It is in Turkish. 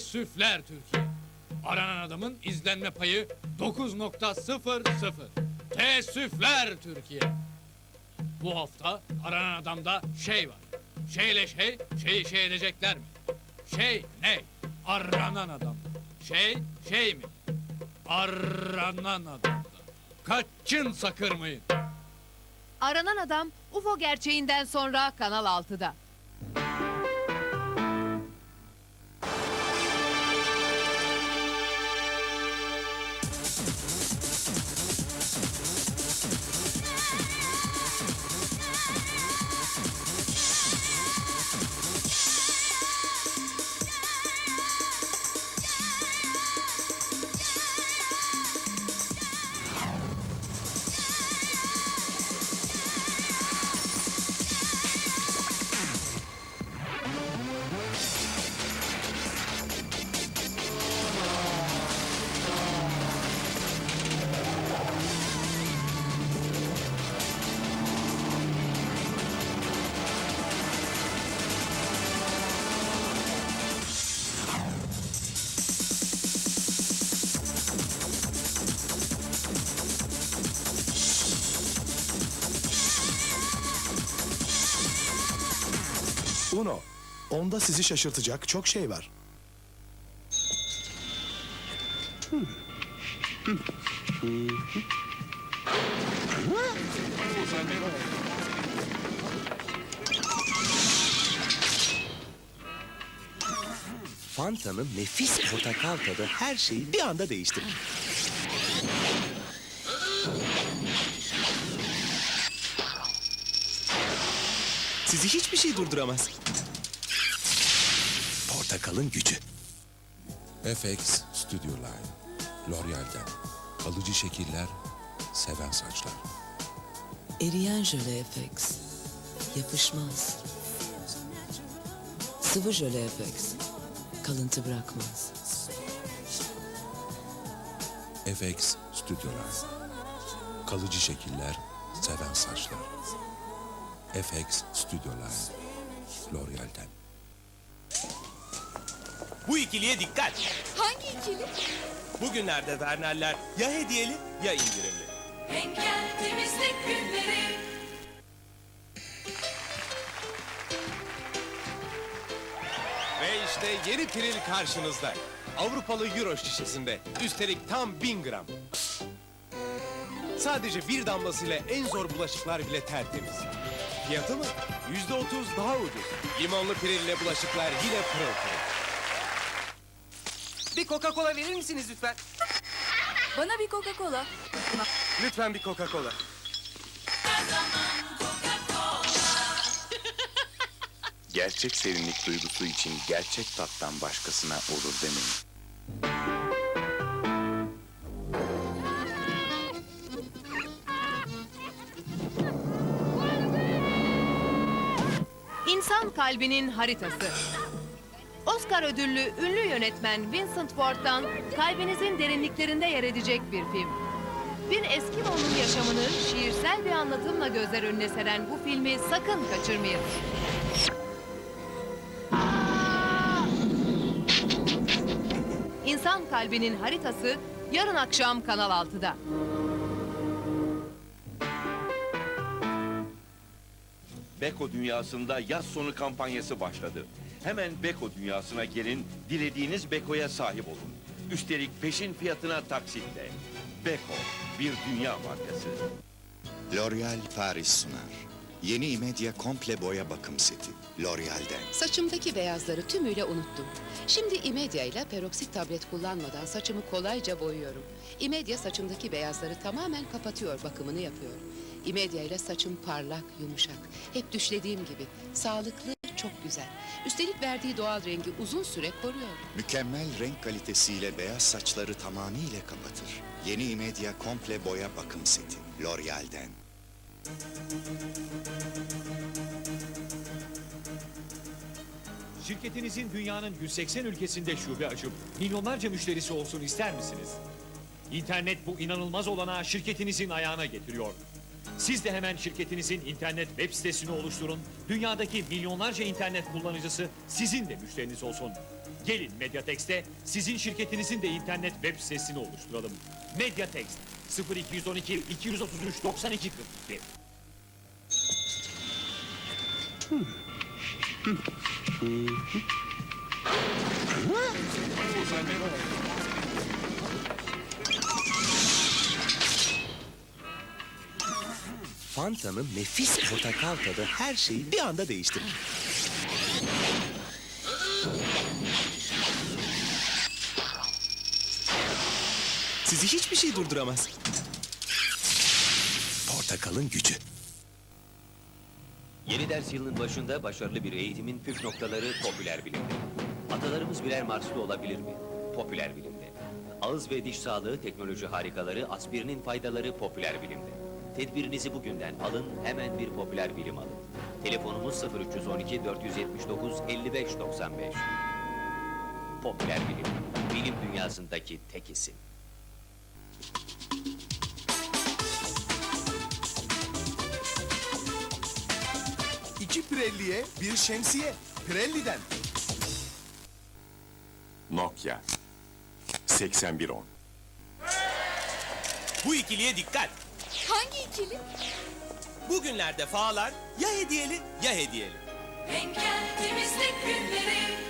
Teessüfler Türkiye. Aranan adamın izlenme payı 9.00. Teessüfler Türkiye. Bu hafta aranan adamda şey var. Şeyle şey, şeyi şey edecekler mi? Şey ne? Aranan adam. Şey, şey mi? Aranan adam. Kaçın sakırmayın. Aranan adam UFO gerçeğinden sonra Kanal 6'da. Uno, onda sizi şaşırtacak çok şey var. Fanta'nın nefis portakal tadı her şeyi bir anda değiştirir. Sizi hiçbir şey durduramaz. Portakalın gücü. FX Studio Line. L'Oreal'den. Kalıcı şekiller, seven saçlar. Eriyen jöle FX. Yapışmaz. Sıvı jöle FX. Kalıntı bırakmaz. FX Studio Line. Kalıcı şekiller, seven saçlar. FX Studio Line. L'Oreal'den. Bu ikiliye dikkat. Hangi ikili? Bugünlerde Werner'ler ya hediyeli ya indirimli. Henkel temizlik günleri. Ve işte yeni piril karşınızda. Avrupalı Euro şişesinde. Üstelik tam 1000 gram. Sadece bir damlasıyla en zor bulaşıklar bile tertemiz. Fiyatı mı? Yüzde otuz daha ucuz. Limonlu pirille bulaşıklar yine pırıl pırıl. Bir Coca-Cola verir misiniz lütfen? Bana bir Coca-Cola. Lütfen bir Coca-Cola. Gerçek serinlik duygusu için gerçek tattan başkasına olur demeyin. Kalbinin haritası. Oscar ödüllü ünlü yönetmen Vincent Ward'dan kalbinizin derinliklerinde yer edecek bir film. Bir Eskimo'nun yaşamını şiirsel bir anlatımla gözler önüne seren bu filmi sakın kaçırmayın. İnsan kalbinin haritası yarın akşam Kanal 6'da. Beko dünyasında yaz sonu kampanyası başladı. Hemen Beko dünyasına gelin, dilediğiniz Beko'ya sahip olun. Üstelik peşin fiyatına taksitle. Beko, bir dünya markası. L'Oreal Paris sunar. Yeni İmedya komple boya bakım seti. L'Oreal'den. Saçımdaki beyazları tümüyle unuttum. Şimdi İmedya ile peroksit tablet kullanmadan saçımı kolayca boyuyorum. İmedya saçımdaki beyazları tamamen kapatıyor, bakımını yapıyor. İmedya ile saçım parlak, yumuşak. Hep düşlediğim gibi. Sağlıklı, çok güzel. Üstelik verdiği doğal rengi uzun süre koruyor. Mükemmel renk kalitesiyle beyaz saçları tamamıyla kapatır. Yeni İmedya komple boya bakım seti. L'Oreal'den. Şirketinizin dünyanın 180 ülkesinde şube açıp milyonlarca müşterisi olsun ister misiniz? İnternet bu inanılmaz olanağı şirketinizin ayağına getiriyor. Siz de hemen şirketinizin internet web sitesini oluşturun. Dünyadaki milyonlarca internet kullanıcısı sizin de müşteriniz olsun. Gelin Mediatex'te sizin şirketinizin de internet web sitesini oluşturalım. Mediatext 0212 233 92 42. Fanta'nın nefis portakal tadı her şeyi bir anda değiştirdi. Sizi hiçbir şey durduramaz. Portakalın gücü. Yeni ders yılının başında başarılı bir eğitimin püf noktaları popüler bilimde. Atalarımız birer Marslı olabilir mi? Popüler bilimde. Ağız ve diş sağlığı teknoloji harikaları, aspirinin faydaları popüler bilimde. Tedbirinizi bugünden alın, hemen bir popüler bilim alın. Telefonumuz 0312 479 55 95. Popüler bilim, bilim dünyasındaki tek isim. İki Pirelli'ye bir şemsiye. Pirelli'den. Nokia 8110 Bu ikiliye dikkat. Hangi ikili? Bugünlerde fağlar ya hediyeli ya hediyeli. Henkel temizlik günleri